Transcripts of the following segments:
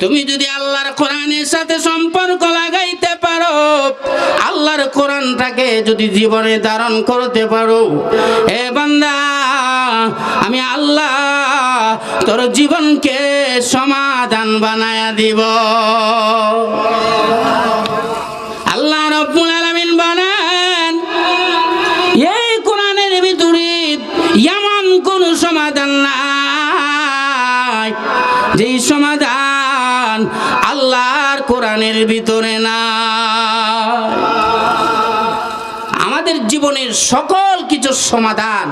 তুমি যদি আল্লাহর কোরআনের সাথে সম্পর্ক লাগাইতে পারো, আল্লাহর কোরআনটাকে যদি জীবনে ধারণ করতে পারো, এ বান্দা, আমি আল্লাহ তোর জীবনকে সমাধান বানায়া দিব। যেই সমাধান আল্লাহর কোরআনের ভিতরে না। আমাদের জীবনের সকল কিছুর সমাধান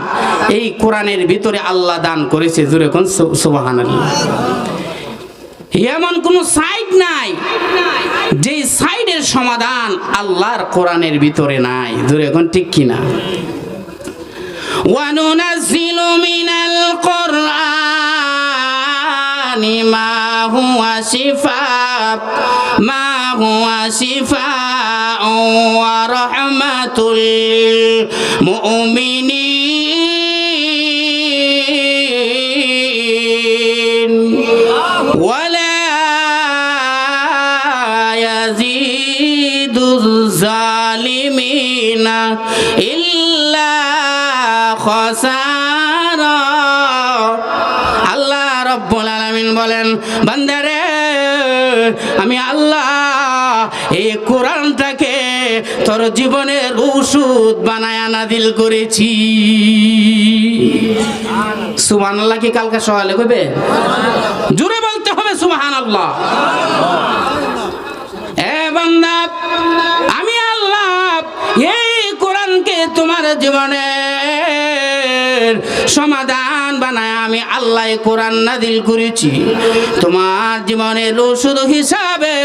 এই কোরআনের ভিতরে আল্লাহ দান করেছে জুড়ে কোন সুবাহান এমন কোনো সাইড নাই যেই সাইডের সমাধান আল্লাহর কোরআনের ভিতরে নাই জুড়ে এখন ঠিক কিনা ওয়ানুনাজিলু মিনাল কোরআন। القرآن ما هو شفاء ما هو شفاء ورحمة للمؤمنين. ولا يزيد الظالمين إلا خسارا বান্দারে, আমি আল্লাহ এই কোরআনটাকে তোর জীবনের ওষুধ বানায় নাদিল করেছি। সুমান আল্লাহ কি কালকে সকালে কইবে? জুড়ে বলতে হবে সুবহান আল্লাহ বান্দা, আমি আল্লাহ এই কোরআনকে তোমার জীবনের সমাধান বানায় আমি আল্লাহ কোরআন নাদিল করেছি। তোমার জীবনের ওষুধ হিসাবে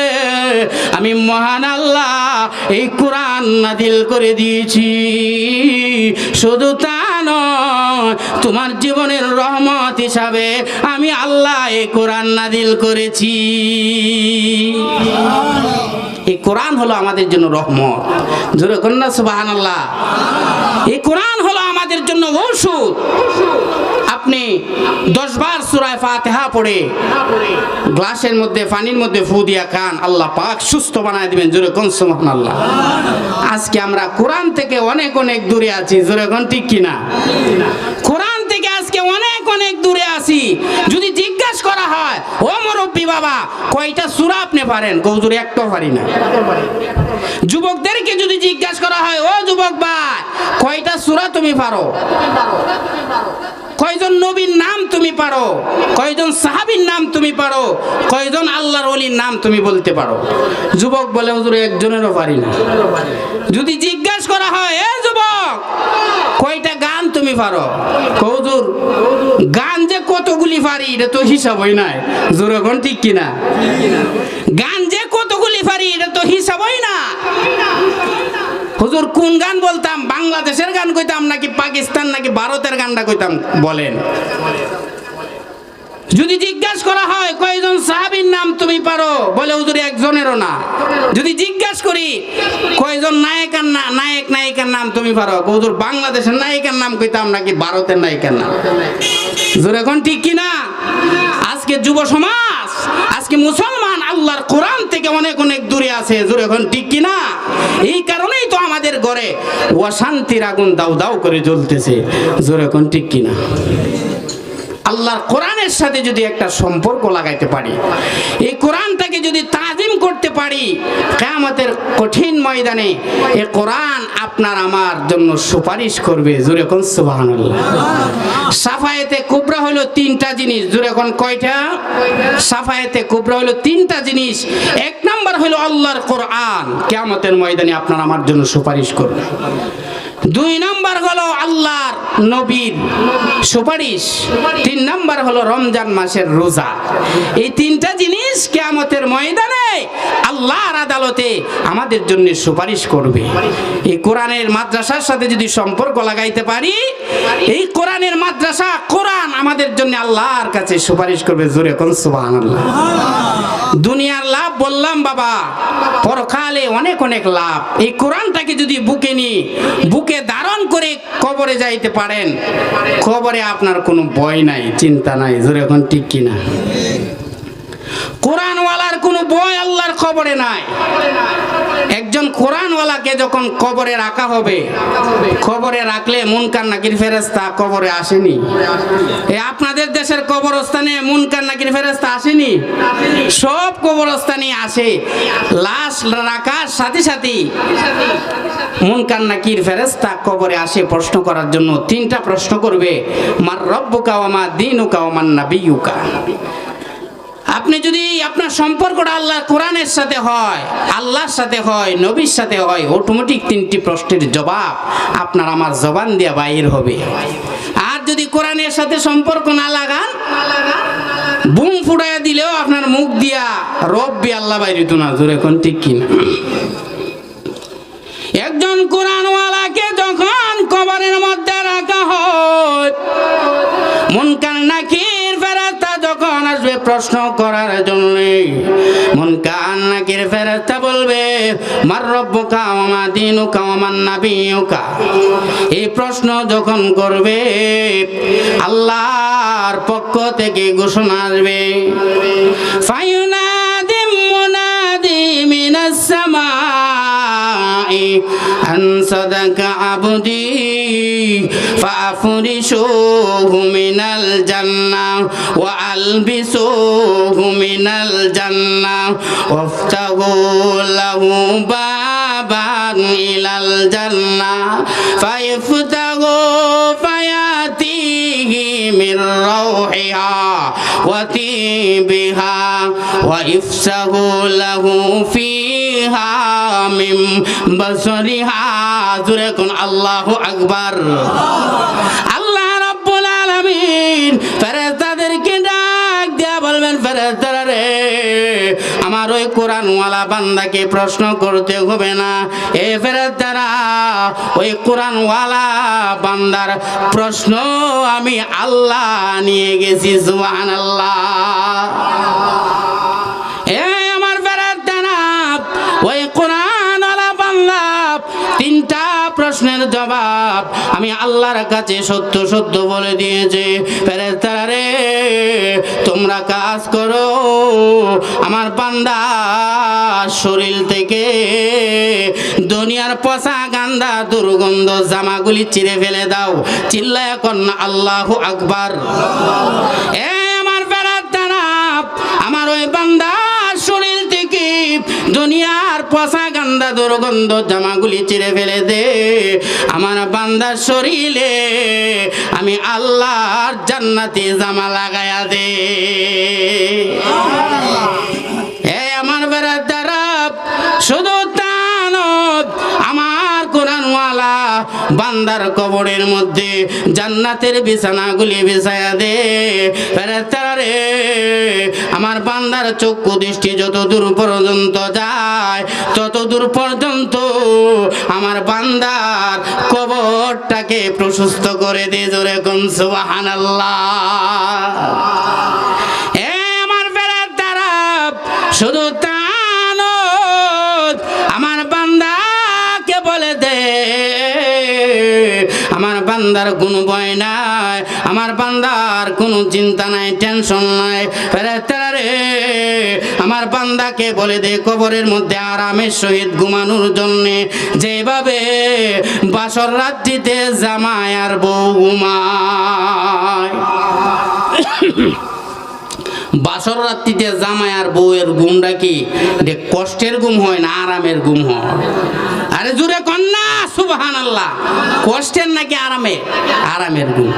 আমি মহান আল্লাহ এই কোরআন নাদিল করে দিয়েছি। শুধু তা তোমার জীবনের রহমত হিসাবে আমি আল্লাহ এই কোরআন নাদিল করেছি। এই কোরআন হলো আমাদের জন্য রহমত। জোরে কন্যা সুবাহান আল্লাহ এই কোরআন হলো আমাদের জন্য ঔষধ আপনি দশ বার সুরায় ফাতেহা পড়ে, গ্লাসের মধ্যে, পানির মধ্যে ফু দিয়া খান, আল্লাহ পাক সুস্থ বানায় দিবেন, জোরে কোন সুবহান আল্লাহ আজকে আমরা কোরআন থেকে অনেক অনেক দূরে আছি, জোরে কোন ঠিক কিনা? কোরআন থেকে আজকে অনেক অনেক দূরে আছি। যদি জিজ্ঞাসা করা হয়, ও মুরব্বী বাবা, কয়টা সূরা আপনি পারেন? কৌজুরে একটাও পারি না। যুবকদেরকে যদি জিজ্ঞাসা করা হয়, ও যুবক ভাই, কয়টা সূরা তুমি পারো? কয়জন নবীর নাম তুমি পারো? কয়জন সাহাবীর নাম তুমি পারো? কয়জন আল্লাহর ওলির নাম তুমি বলতে পারো? যুবক বলে, হুজুর, একজনেরও পারি না। যদি জিজ্ঞাসা করা হয়, এ যুবক, কয়টা তুমি পারো। কৌজুর, গান যে কতগুলি পারি, এটা তো হিসাব হয় নাই। জোর এখন ঠিক কিনা? গান যে কতগুলি পারি, এটা তো হিসাব হয় না। হুজুর, কোন গান বলতাম? বাংলাদেশের গান কইতাম নাকি পাকিস্তান নাকি ভারতের গানটা কইতাম? বলেন। যদি জিজ্ঞাসা করা হয়, কয়জন সাহাবীর নাম তুমি পারো? বলে, হুজুর, একজনেরও না। যদি জিজ্ঞাসা করি, কয়জন নায়কের না, নায়ক, নায়িকার নাম তুমি পারো? হুজুর, বাংলাদেশের নায়িকার নাম কইতাম নাকি ভারতের নায়িকার নাম? হুজুর এখন ঠিক কি না? আজকে যুব সমাজ, আজকে মুসলমান আল্লাহর কোরআন থেকে অনেক অনেক দূরে আছে। জোরে এখন ঠিক কি না? এই কারণেই তো আমাদের ঘরে অশান্তির আগুন দাউ দাউ করে জ্বলতেছে। জোরে এখন ঠিক কি না? আল্লাহর কোরআনের সাথে যদি একটা সম্পর্ক লাগাইতে পারি, এই কোরআনটাকে যদি তাজিম করতে পারি, কেয়ামতের কঠিন ময়দানে এ কোরআন আপনার আমার জন্য সুপারিশ করবে। জোরে কোন সুবহানাল্লাহ। সাফায়েতে কুবরা হলো তিনটা জিনিস। জোরে কোন কয়টা? সাফায়েতে কুবরা হলো তিনটা জিনিস। এক নম্বর হলো আল্লাহর কোরআন। কেয়ামতের ময়দানে আপনার আমার জন্য সুপারিশ করবে। দুই নাম্বার হলো আল্লাহর নবীর সুপারিশ। তিন নাম্বার হলো রমজান মাসের রোজা। এই তিনটা জিনিস কেয়ামতের ময়দানে আল্লাহর আদালতে আমাদের জন্য সুপারিশ করবে। এই কোরআনের মাদ্রাসার সাথে যদি সম্পর্ক লাগাইতে পারি, এই কোরআনের মাদ্রাসা, কোরআন আমাদের জন্য আল্লাহর কাছে সুপারিশ করবে জোরে কোন সুবহানাল্লাহ। দুনিয়ার লাভ বললাম বাবা, পরকালে অনেক অনেক লাভ। এই কোরআনটাকে যদি বুকে নিয়ে, বুকে ধারণ করে কবরে যাইতে পারেন। কবরে আপনার কোনো ভয় নাই, চিন্তা নাই, জোরে এখন ঠিক কিনা? কোরআনওয়ালার কোনো ভয় আল্লাহর খবরে নাই। একজন কোরআনওয়ালাকে যখন কবরে রাখা হবে, কবরে রাখলে মুনকার নাকির ফেরেস্তা কবরে আসেনি। আপনাদের দেশের কবরস্থানে মুনকার নাকির ফেরেস্তা আসেনি? সব কবরস্থানে আসে। লাশ রাখার সাথে সাথে মুনকার নাকির ফেরেস্তা কবরে আসে প্রশ্ন করার জন্য। তিনটা প্রশ্ন করবে, মার রব্বুকা ওয়া দিনুকা ওয়া মান নাবিয়ুকা। আপনি যদি আপনার সম্পর্কটা আল্লাহ কোরআনের সাথে হয়, আল্লাহর সাথে হয়, নবীর সাথে হয় অটোমেটিক তিনটি প্রশ্নের জবাব আপনার আমার জবান দিয়ে বাইর হবে। আর যদি কোরআনের সাথে সম্পর্ক না লাগান, বুম ফুটাইয়া দিলেও আপনার মুখ দিয়া রব্বি আল্লাহ বাইরিত না। জোরে কোন ঠিক কিনা একজন কোরআনওয়ালাকে যখন কবরের মধ্যে রাখা হয় মুনকার প্রশ্ন করার জন্য। মুনকার নাকির ফেরাস্তা বলবে, মার রব্বুকা ওয়া মা দিনুকা ওয়া মান নাবিয়ুকা। এই প্রশ্ন যখন করবে, আল্লাহর পক্ষ থেকে ঘোষণা আসবে ফায়ুনাদি মুনাদি মিনাস সামাই, আন সাদাকা আবদি فافرشوه من الجنة وألبسوه من الجنة وافتحوا له بابا إلى الجنة فيفتحوا فيأتيه من روحها وطيبها ويفسحوا له فيها من بصرها জুড়ে কোন আল্লাহ আকবর। আল্লাহ রব্বুল আলামিন ফেরেশতাদেরকে ডাক দিয়া বলবেন, ফেরেশতারা রে, আমার ওই কোরআনওয়ালা বান্দাকে প্রশ্ন করতে হবে না। এ ফেরেশতারা, ওই কোরআনওয়ালা বান্দার প্রশ্ন আমি আল্লাহ নিয়ে গেছি, সুবহানাল্লাহ। এ আমার ফেরেশতারা, ওই কোরআন তিনটা প্রশ্নের জবাব আমি আল্লাহর কাছে সত্য সত্য বলে দিয়েছে। রে, তোমরা কাজ করো। আমার বান্দা শরীর থেকে দুনিয়ার পচা গান্দা দুর্গন্ধ জামাগুলি চিরে ফেলে দাও। চিল্লায় কন্যা আল্লাহ আকবার। এ আমার ফেরেস্তারা আমার ওই বান্দা দুনিয়ার পচা গান্দা দুর্গন্ধ জামাগুলি চিরে ফেলে দে। আমার বান্দার শরীরে আমি আল্লাহর জান্নাতি জামা লাগায়া দে। বান্দার কবরের মধ্যে জান্নাতের বিছানাগুলি বিছায়া দে। ফেরেস্তারা আমার বান্দার চক্ষু দৃষ্টি যত দূর পর্যন্ত যায়, তত দূর পর্যন্ত আমার বান্দার কবরটাকে প্রশস্ত করে দে জোরে কোন সুবহানাল্লাহ। এ আমার দ্বারা শুধু বান্দার কোনো ভয় নাই। আমার বান্দার কোনো চিন্তা নাই, টেনশন নাই। রে, আমার বান্দাকে বলে দে, কবরের মধ্যে আরামের সহিত ঘুমানোর জন্যে। যেভাবে বাসর রাত্রিতে জামায় আর বউ ঘুমায়। বাসর রাত্রিতে জামাই আর বউয়ের গুম কি? দেখ কষ্টের গুম হয় না আরামের গুম হয়? আরে জুড়ে কন্যা সুবহান আল্লাহ কষ্টের নাকি আরামে? আরামের গুম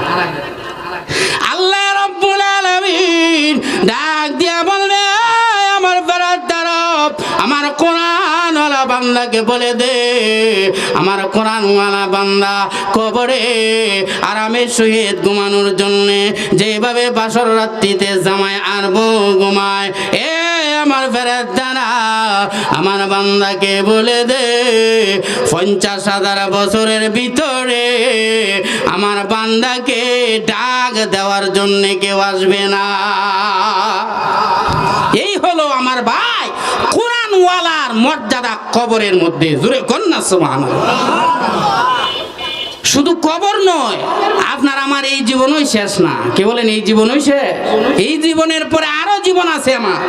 আল্লাহ রব্বুল আলামিন ডাক দিয়া বলবে বান্দাকে বলে দে, আমার কোরআন ওয়ালা বান্দা কবরে আরামের সহিত ঘুমানোর জন্য যেভাবে বাসর রাত্রিতে জামায় আর বউ ঘুমায়, এ আমার ফেরার দ্বারা আমার বান্দাকে বলে দে, পঞ্চাশ হাজার বছরের ভিতরে আমার বান্দাকে ডাক দেওয়ার জন্য কেউ আসবে না। এই হলো আমার মর্যাদা কবরের মধ্যে জুড়ে কন্যা সমান শুধু কবর নয় আপনার আমার এই জীবনই শেষ না। কে বলেন, এই জীবনই শেষ? এই জীবনের পরে আরও জীবন আছে আমার।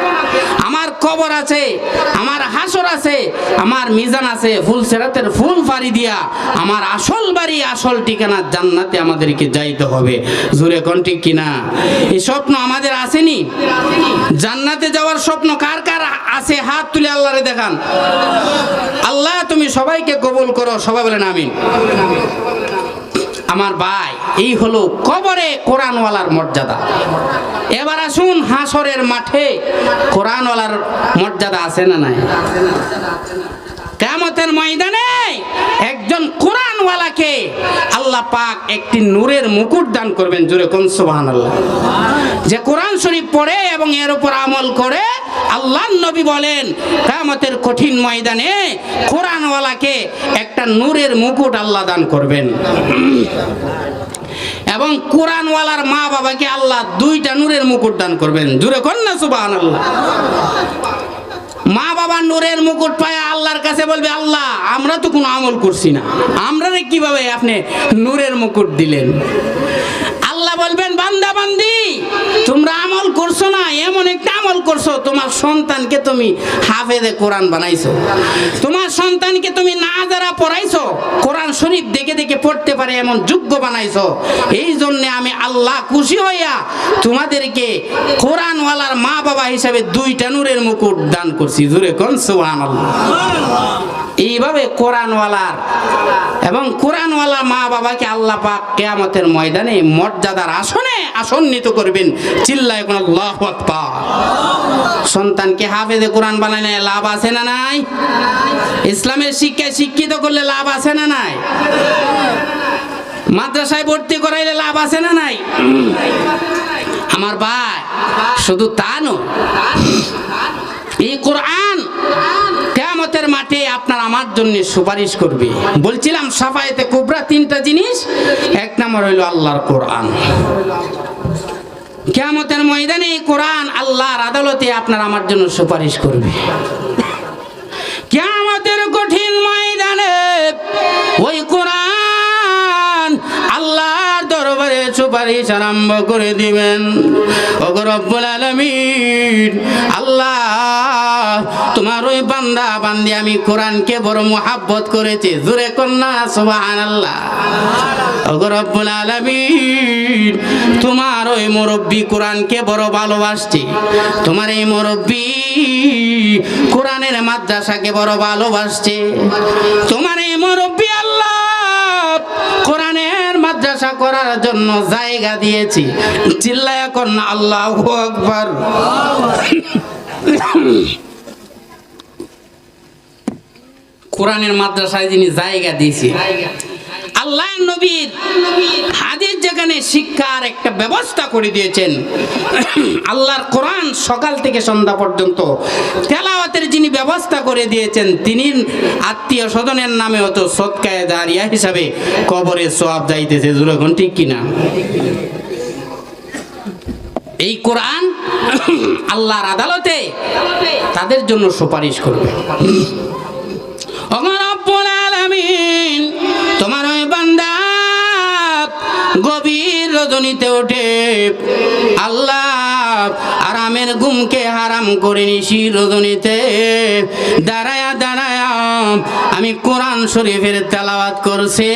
আমার কবর আছে, আমার হাসর আছে, আমার মিজান আছে, ফুল সেরাতের ফুল ফাড়ি দিয়া আমার আসল বাড়ি, আসল ঠিকানা জান্নাতে আমাদেরকে যাইতে হবে। জুরে কোন ঠিক কিনা? এই স্বপ্ন আমাদের আসেনি। জান্নাতে যাওয়ার স্বপ্ন কার কার আছে? হাত তুলে আল্লাহরে দেখান। আল্লাহ, তুমি সবাইকে কবুল করো। সবাই বলেন, আমিন। আমার ভাই, এই হলো কবরে কোরআনওয়ালার মর্যাদা। এবার আসুন হাসরের মাঠে কোরআনওয়ালার মর্যাদা আছে না নাই? কেমতের ময়দানে একজন কোরআনওয়ালাকে আল্লাহ পাক একটি নূরের মুকুট দান করবেন জুড়ে কোন সুবহান আল্লাহ যে কোরআন শরীফ পড়ে এবং এর উপর আমল করে আল্লাহ নবী বলেন কেমতের কঠিন ময়দানে কোরআনওয়ালাকে একটা নূরের মুকুট আল্লাহ দান করবেন। এবং কোরআনওয়ালার মা বাবাকে আল্লাহ দুইটা নূরের মুকুট দান করবেন জুড়ে কন্যা সুবাহ আল্লাহ মা বাবা নূরের মুকুট পায় আল্লাহর কাছে বলবে, আল্লাহ, আমরা তো কোনো আমল করছি না। আমরা কীভাবে আপনি নূরের মুকুট দিলেন? আল্লাহ বলবেন, বান্দা বান্দি, তোমরা আমল করছ না এমন একটা আমল করছ, তোমার সন্তানকে তুমি হাফেজে কোরআন বানাইছো। তোমার সন্তানকে তুমি না যারা পড়াইছো, কোরআন শরীফ দেখে দেখে পড়তে পারে এমন যোগ্য বানাইছো। এই জন্যে আমি আল্লাহ খুশি হইয়া তোমাদেরকে কোরআনওয়ালার মা বাবা হিসাবে দুইটা নূরের মুকুট দান করছি। জুড়ে কোন? সুবহানাল্লাহ। এইভাবে কোরআনওয়ালার এবং কোরআনওয়ালা মা বাবাকে আল্লাহ পাক কেয়ামতের ময়দানে মর্যাদার আসনে আসন্নিত করবেন। চিল্লায় কোন আল্লাহ আকবার। সন্তানকে হাফেজে কোরআন বানাইলে লাভ আছে না নাই? ইসলামের শিক্ষায় শিক্ষিত করলে লাভ আছে না নাই? মাদ্রাসায় ভর্তি করাইলে লাভ আছে না নাই? আমার ভাই, শুধু তা নয়। এই কোরআন কেয়ামতের মাঠে আপনার আমার জন্য সুপারিশ করবে। বলছিলাম সাফায়েতে কুবরা তিনটা জিনিস। এক নম্বর হইল আল্লাহর কোরআন। কেয়ামতের ময়দানে কোরআন আল্লাহর আদালতে আপনার আমার জন্য সুপারিশ করবে। কেয়ামতের কঠিন ময়দানে সুপারিশ আরম্ভ করে দিবেন। আল্লাহ, তোমার ওই বান্দা বান্দি আমি কোরআনকে বড় মোহাব্বত করেছি। জোরে কন্যা, সুবহানাল্লাহ। ওগো রব্বুল আলামিন, তোমার ওই মুরব্বী কোরআনকে বড় ভালোবাসছি। তোমার এই মুরব্বী কোরআনের মাদ্রাসাকে বড় ভালোবাসছে। তোমার এই মুরব্বী মাদ্রাসা করার জন্য জায়গা দিয়েছি। চিল্লায় এখন আল্লাহ আকবর। কোরআনের মাদ্রাসায় যিনি জায়গা দিয়েছে আল্লাহ নবীর হাদিস যেখানে শিক্ষার একটা ব্যবস্থা করে দিয়েছেন, আল্লাহর কোরআন সকাল থেকে সন্ধ্যা পর্যন্ত তেলাওয়াতের যিনি ব্যবস্থা করে দিয়েছেন, তিনি আত্মীয় স্বজনের নামে হতো সৎকায় দাঁড়িয়া হিসাবে কবরে সোয়াব যাইতেছে যখন ঠিক কিনা? এই কোরআন আল্লাহর আদালতে তাদের জন্য সুপারিশ করবে। আলামিন রজনীতে ওঠে। আল্লাহ আরামের ঘুমকে হারাম করে নিশি রজনীতে। দাঁড়ায়া দাঁড়ায়া, আমি কোরআন শরীফের তেলাওয়াত করছে।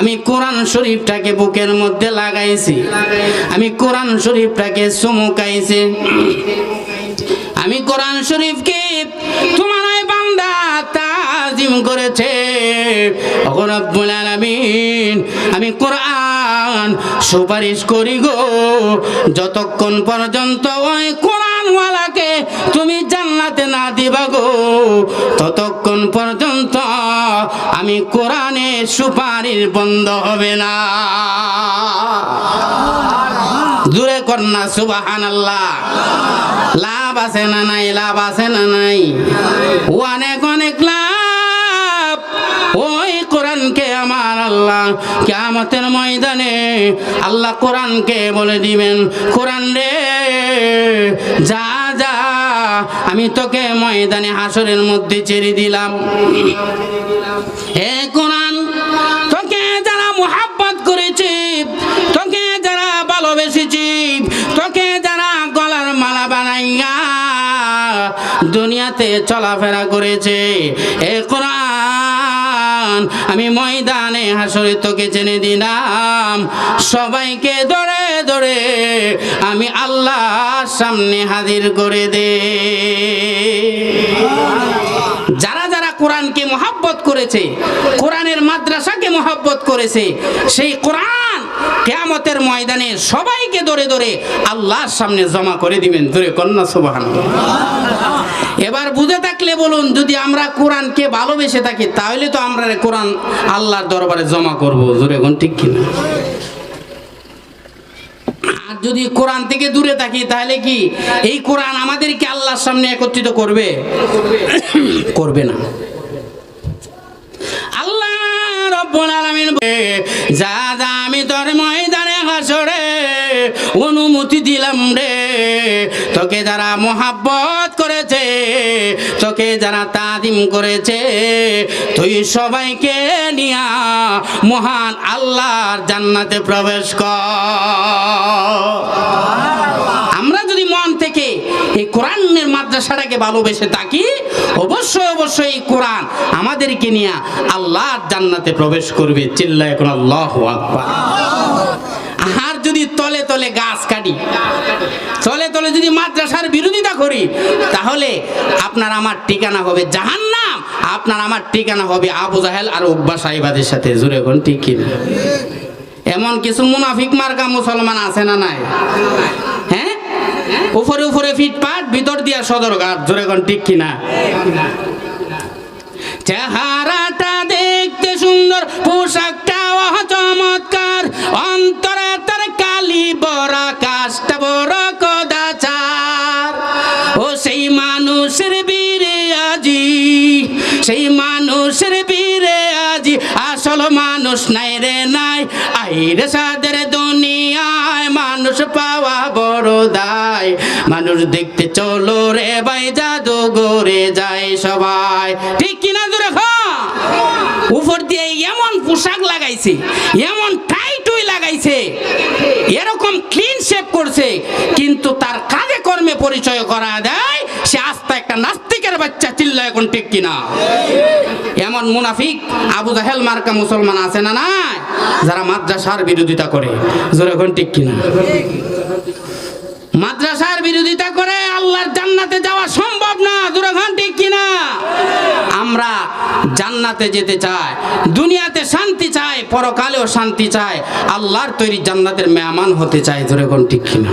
আমি কোরআন শরীফটাকে বুকের মধ্যে লাগাইছি। আমি কোরআন শরীফটাকে চুমুকাইছি আমি কোরআন শরীফকে তোমার তাজিম করেছে। আমি কোরআন সুপারিশ করি গো। যতক্ষণ পর্যন্ত ওই কোরআনওয়ালাকে তুমি জান্নাতে না দিবা গো, ততক্ষণ পর্যন্ত আমি কোরআনের সুপারিশ বন্ধ হবে না। জুড়ে কন্যা সুবাহান আল্লাহ লাভ আছে না নাই, লাভ আছে না নাই। অনেক অনেক লাভ। ওই আল্লাহ কেমতের ময়দানে আল্লাহ কোরআনকে বলে দিবেন, কোরআন রে, যা যা, আমি তোকে ময়দানে হাসরের মধ্যে ছেড়ে দিলাম। হে কোরআন, তোকে যারা মোহাব্বত করেছে, তোকে যারা ভালোবেসেছি, তোকে যারা গলার মালা বানাইয়া দুনিয়াতে চলাফেরা করেছে এ কোরআন আমি ময়দানে হাসরে তোকে চেনে দিলাম। সবাইকে ধরে ধরে আমি আল্লাহ সামনে হাজির করে দে। যারা যারা কোরআনকে মহাব্বত করেছে, কোরআনের মাদ্রাসাকে মহাব্বত করেছে, সেই কোরআন কেয়ামতের ময়দানে সবাইকে ধরে ধরে আল্লাহর সামনে জমা করে দিবেন। ধরে কন্যা সুবাহান এবার বুঝে থাকলে বলুন, যদি আমরা কোরআনকে ভালোবেসে থাকি, তাহলে তো আমরা কোরআন আল্লাহর দরবারে জমা করব। জোরে এখন ঠিক কিনা? আর যদি কোরআন থেকে দূরে থাকি, তাহলে কি এই কোরআন আমাদেরকে আল্লাহর সামনে একত্রিত করবে? করবে না। আল্লাহ রব্বুল আলামিন যা যা অনুমতি দিলাম রে। তোকে যারা মোহাব্বত করেছে, তোকে যারা তাদিম করেছে, তুই সবাইকে নিয়া মহান আল্লাহর জান্নাতে প্রবেশ কর। আমরা যদি মন থেকে এই কোরআনের মাদ্রাসাটাকে ভালোবেসে থাকি, অবশ্যই অবশ্যই এই কোরআন আমাদেরকে নিয়ে আল্লাহর জান্নাতে প্রবেশ করবে। চিল্লা এখন আল্লাহ আকবার। যদি তলে তলে গাছ কাটি, তলে তলে যদি মাদ্রাসার বিরোধিতা করি, তাহলে আপনার আমার ঠিকানা হবে জাহান্নাম, আপনার আমার ঠিকানা হবে আবু জাহেল আর উব্বা সাহিবাদের সাথে জুড়ে এখন ঠিক এমন কিছু মুনাফিক মার্কা মুসলমান আছে না নাই? হ্যাঁ? উপরে উপরে ফিটপাট ভিতর দিয়া সদরঘাট, জোরে কোন ঠিক কিনা চেহারাটা সেই মানুষের বীরে আজি আসল মানুষ নাই রে নাই। আইরে সাদের দুনিয়ায় মানুষ পাওয়া বড় দায়। মানুষ দেখতে চলো রে ভাই জাদু গরে যায় সবাই। ঠিক কিনা খা উপর দিয়ে এমন পোশাক লাগাইছে, এমন টাইটুই লাগাইছে, এরকম ক্লিন শেপ করছে, কিন্তু তার কাজে কর্মে পরিচয় করা দেয় একটা নাস্তিকের বাচ্চা চিল্লা এখন ঠিক কিনা? এমন মুনাফিক আবু জাহেল মার্কা মুসলমান আছে না নাই? যারা মাদ্রাসার বিরোধিতা করে। জোরে এখন ঠিক কিনা? মাদ্রাসার বিরোধিতা করে আল্লাহর জান্নাতে যাওয়া সম্ভব না। দুরাঘান ঠিক কিনা? আমরা জান্নাতে যেতে চাই, দুনিয়াতে শান্তি চাই, পরকালেও শান্তি চাই, আল্লাহর তৈরি জান্নাতের মেহমান হতে চাই। দুরাঘন ঠিক কিনা?